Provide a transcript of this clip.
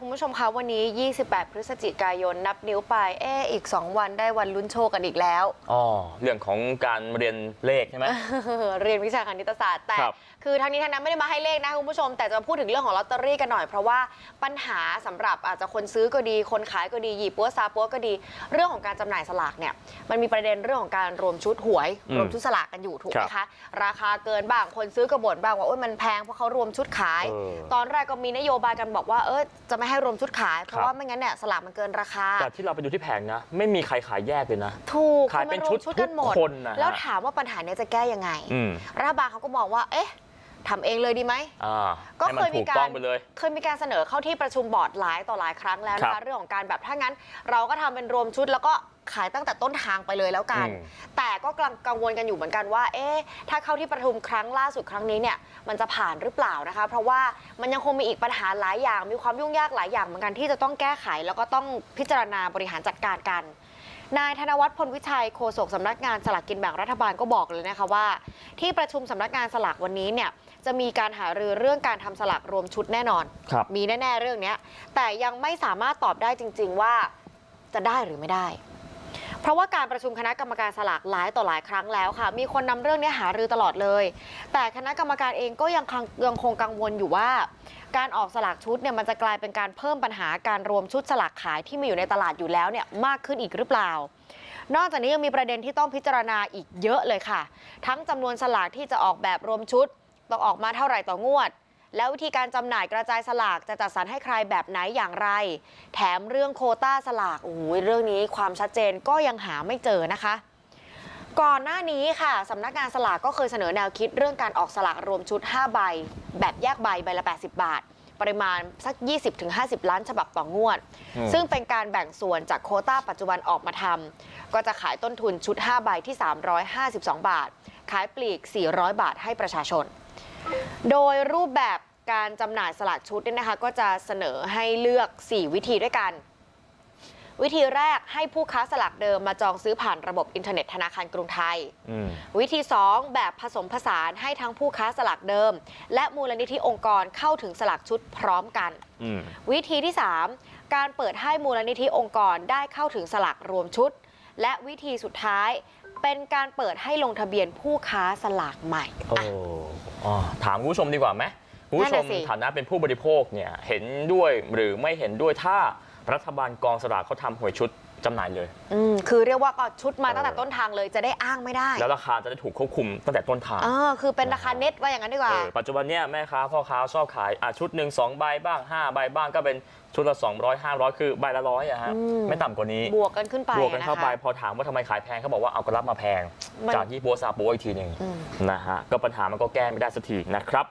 คุณผู้ชมคะวันนี้ 28 พฤศจิกายนนับนิ้วไป เอ๊ะอีก 2 วันได้วันลุ้นโชคกันอีกแล้วอ๋อเรื่องของการเรียนเลขใช่ไหม เรียนวิชาคณิตศาสตร์แต่ครับคือทางนี้ทางนั้นไม่ได้มาให้เลขนะคุณผู้ชม แต่จะมาพูดถึงเรื่องของลอตเตอรี่กันหน่อยเพราะว่าปัญหาสำหรับอาจจะคนซื้อก็ดี คนขายก็ดีหยิบปัวซาปัวก็ดี เรื่องของการจำหน่ายสลากเนี่ยมันมีประเด็นเรื่องของการรวมชุดหวยอืมรวมชุดสลากกันอยู่ถูกไหมครัคะบราคาเกินบ้างคนซื้อก็บ่นบ้างว่าโอ๊ยมันแพงเพราะเขารวมชุดขายเออตอนแรกก็มีนโยบายกันบอกว่าเออจะไม่ให้รวมชุดขาย เพครัราะบว่าไม่งั้นเนี่ยสลากมันเกินราคา แต่ที่เราไปดูที่แผงนะ ไม่มีใครขายแยกเลยนะ ถูกขายเป็นคือมัรวมชุดกันหมดทุกคนนะฮะแล้วถามว่าปัญหาเนี้ยจะแก้ยังไงอืมรัฐบาลเขาก็มองว่าเอ๊ะ ทำเองเลยดีไหมอ่าก็ให้มัเคยมีถูกการต้องไปเลยเคยมีการเสนอเข้าที่ประชุมบอร์ดหลายต่อหลายครั้งแล้วนะครัคะบเรื่องของการแบบถ้างั้น เราก็ทำเป็นรวมชุดแล้วก็ขายตั้งแต่ต้นทางไปเลยแล้วกันอืมแต่ก็กำลังกังวลกันอยู่เหมือนกันว่า เอ๊ะ ถ้าเข้าที่ประชุมครั้งล่าสุดครั้งนี้เนี่ย มันจะผ่านหรือเปล่านะคะ เพราะว่ามันยังคงมีอีกปัญหาหลายอย่าง มีความยุ่งยากหลายอย่างเหมือนกันที่จะต้องแก้ไข แล้วก็ต้องพิจารณาบริหารจัดการกัน นายธนวัฒน์พลวิชัยโฆษกสำนักงานสลากกินแบ่งรัฐบาลก็บอกเลยนะคะว่า ที่ประชุมสำนักงานสลากวันนี้เนี่ยจะมีการหารือเรื่องการทำสลากรวมชุดแน่นอนครับมีแน่ ๆ เรื่องเนี้ยแต่ยังไม่สามารถตอบได้จริง ๆ ว่าจะได้หรือไม่ได้เพ ราะว่าการประชุมคณะกรรมการสลากหลายต่อหลายครั้งแล้วค่ะ มีคนนำเรื่องนี้หารือตลอดเลย แต่คณะกรรมการเองก็ยังคงยังคงกังวลอยู่ว่า การออกสลากชุดเนี่ยมันจะกลายเป็นการเพิ่มปัญหาการรวมชุดสลากขายที่มีอยู่ในตลาดอยู่แล้วเนี่ยมากขึ้นอีกหรือเปล่า นอกจากนี้ยังมีประเด็นที่ต้องพิจารณาอีกเยอะเลยค่ะ ทั้งจำนวนสลากที่จะออกแบบรวมชุดต้องออกมาเท่าไหร่ต่องวด แล้ววิธีการจำหน่ายกระจายสลากจะจัดสรรให้ใครแบบไหนอย่างไร แถมเรื่องโควต้าสลากโอ้ยเรื่องนี้ความชัดเจนก็ยังหาไม่เจอนะคะ ก่อนหน้านี้ค่ะสำนักงานสลากก็เคยเสนอแนวคิดเรื่องการออกสลากรวมชุด 5 ใบ แบบแยกใบใบละ 80 บาท ปริมาณสัก 20-50 ล้านฉบับต่องวดอืมซึ่งเป็นการแบ่งส่วนจากโควต้าปัจจุบันออกมาทำก็จะขายต้นทุนชุด 5 ใบที่ 352 บาท ขายปลีก 400 บาทให้ประชาชน โดยรูปแบบการจำหน่ายสลากชุดเนี่ยนะคะก็จะเสนอให้เลือก 4 วิธีด้วยกัน วิธีแรกให้ผู้ค้าสลากเดิมมาจองซื้อผ่านระบบอินเทอร์เน็ตธนาคารกรุงไทย อืมวิธี 2 แบบผสมผสานให้ทั้งผู้ค้าสลากเดิม และมูลนิธิองค์กรเข้าถึงสลากชุดพร้อมกัน อืมวิธีที่ 3 การเปิดให้มูลนิธิองค์กรได้เข้าถึงสลากรวมชุด และวิธีสุดท้ายเป็นการเปิดให้ลงทะเบียนผู้ค้าสลากใหม่ โอ้อะอ๋อถามคุณผู้ชมดีกว่าไหมคุณผู้ชนั่มนน่ะสิ ฐานะเป็นผู้บริโภคเนี่ยเห็นด้วยหรือไม่เห็นด้วยถ้า รัฐบาลกองสลากเขาทำหวยชุดจำหน่ายเลย อืมคือเรียกว่าก็ชุดมาเออตั้งแต่ต้นทางเลยจะได้อ้างไม่ได้แล้วราคาจะได้ถูกควบคุมตั้งแต่ต้นทางเออคือเป็นราคาเน็ตว่าอย่างนั้นดีกว่า เออปัจจุบันเนี่ยแม่ค้าพ่อค้าชอบขายอะชุดหนึ่งสองใบบ้างห้าใบบ้างก็เป็นชุดละ 200 500 คือใบละร้อยอะฮะอืม ไม่ต่ำกว่านี้บวกกันขึ้นไปบวกกันเข้าไปนะคะ พอถามว่าทำไมขายแพงเขาบอกว่าเอาก็รับมาแพง มัน จากยี่ปัวซาปัวอีกทีหนึ่งอืม นะฮะก็ปัญหามันก็แก้ไม่ได้สักทีนะครับ